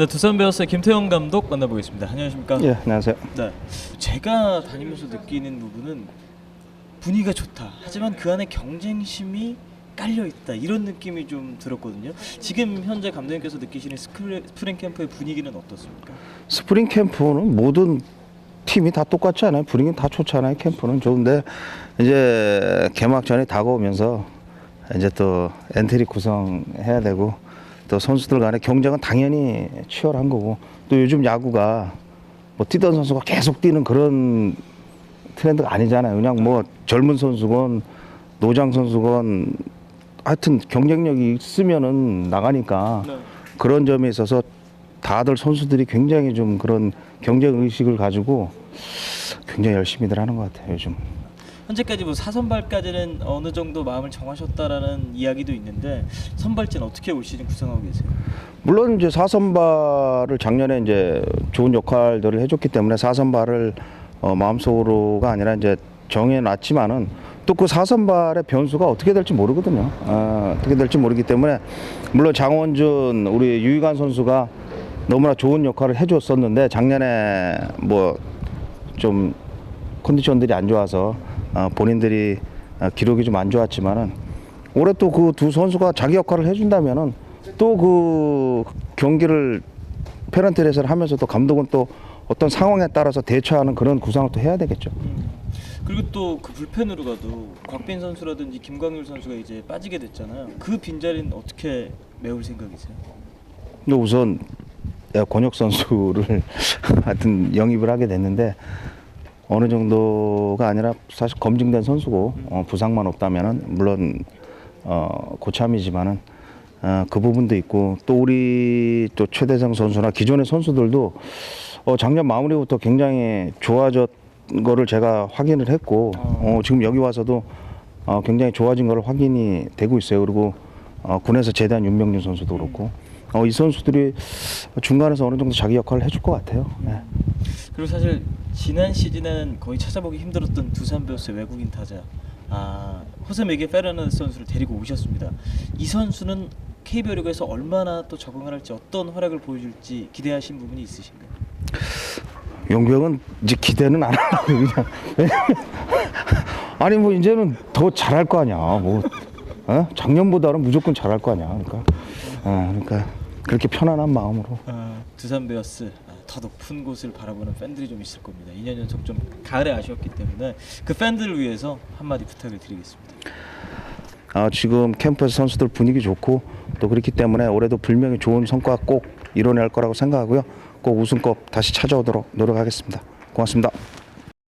네, 두산 베어스의 김태형 감독 만나보겠습니다. 안녕하십니까? 예, 안녕하세요. 네. 제가 다니면서 느끼는 부분은 분위기가 좋다. 하지만 그 안에 경쟁심이 깔려 있다. 이런 느낌이 좀 들었거든요. 지금 현재 감독님께서 느끼시는 스프링 캠프의 분위기는 어떻습니까? 스프링 캠프는 모든 팀이 다 똑같지 않아요? 분위기는 다 좋잖아요. 캠프는 좋은데 이제 개막전이 다가오면서 이제 또 엔트리 구성해야 되고 또 선수들 간의 경쟁은 당연히 치열한 거고 또 요즘 야구가 뭐 뛰던 선수가 계속 뛰는 그런 트렌드가 아니잖아요. 그냥 뭐 젊은 선수건 노장 선수건 하여튼 경쟁력이 있으면은 나가니까 네. 그런 점에 있어서 다들 선수들이 굉장히 좀 그런 경쟁 의식을 가지고 굉장히 열심히들 하는 것 같아요 요즘. 현재까지 뭐 사선발까지는 어느 정도 마음을 정하셨다라는 이야기도 있는데 선발진 어떻게 올 시즌 구성하고 계세요? 물론 이제 사선발을 작년에 이제 좋은 역할들을 해줬기 때문에 사선발을 어, 마음속으로가 아니라 이제 정해놨지만은 또 그 사선발의 변수가 어떻게 될지 모르거든요. 어, 어떻게 될지 모르기 때문에 물론 장원준 우리 유희관 선수가 너무나 좋은 역할을 해줬었는데 작년에 뭐 좀 컨디션들이 안 좋아서 어, 본인들이 어, 기록이 좀 안 좋았지만은 올해 또 그 두 선수가 자기 역할을 해준다면은 또 그 경기를 페런트레이스를 하면서 또 감독은 또 어떤 상황에 따라서 대처하는 그런 구상을 또 해야 되겠죠. 그리고 또 그 불펜으로 가도 곽빈 선수라든지 김광률 선수가 이제 빠지게 됐잖아요. 그 빈자리는 어떻게 메울 생각이세요? 근데 우선 권혁 선수를 하여튼 영입을 하게 됐는데 어느 정도가 아니라 사실 검증된 선수고 어, 부상만 없다면은 물론 어, 고참이지만은 어, 그 부분도 있고 또 우리 또 최대성 선수나 기존의 선수들도 어, 작년 마무리부터 굉장히 좋아졌 거를 제가 확인을 했고 어, 지금 여기 와서도 어, 굉장히 좋아진 거를 확인이 되고 있어요. 그리고 어, 군에서 제대한 윤명준 선수도 그렇고 어, 이 선수들이 중간에서 어느 정도 자기 역할을 해줄 것 같아요. 네. 그리고 사실 지난 시즌에는 거의 찾아보기 힘들었던 두산 베어스의 외국인 타자 아 호세 메게 페르난데스 선수를 데리고 오셨습니다. 이 선수는 KBO 리그에서 얼마나 또 적응을 할지 어떤 활약을 보여줄지 기대하신 부분이 있으신가요? 용병은 이제 기대는 안 하고 그냥 아니 뭐 이제는 더 잘할 거 아니야. 뭐 어? 작년보다는 무조건 잘할 거 아니야. 그러니까 어, 그러니까 그렇게 편안한 마음으로 아, 두산 베어스 아, 더 높은 곳을 바라보는 팬들이 좀 있을 겁니다. 2년 연속 좀 가을에 아쉬웠기 때문에 그 팬들을 위해서 한마디 부탁을 드리겠습니다. 아, 지금 캠프에서 선수들 분위기 좋고 또 그렇기 때문에 올해도 분명히 좋은 성과 꼭 이뤄낼 거라고 생각하고요. 꼭 우승컵 다시 찾아오도록 노력하겠습니다. 고맙습니다.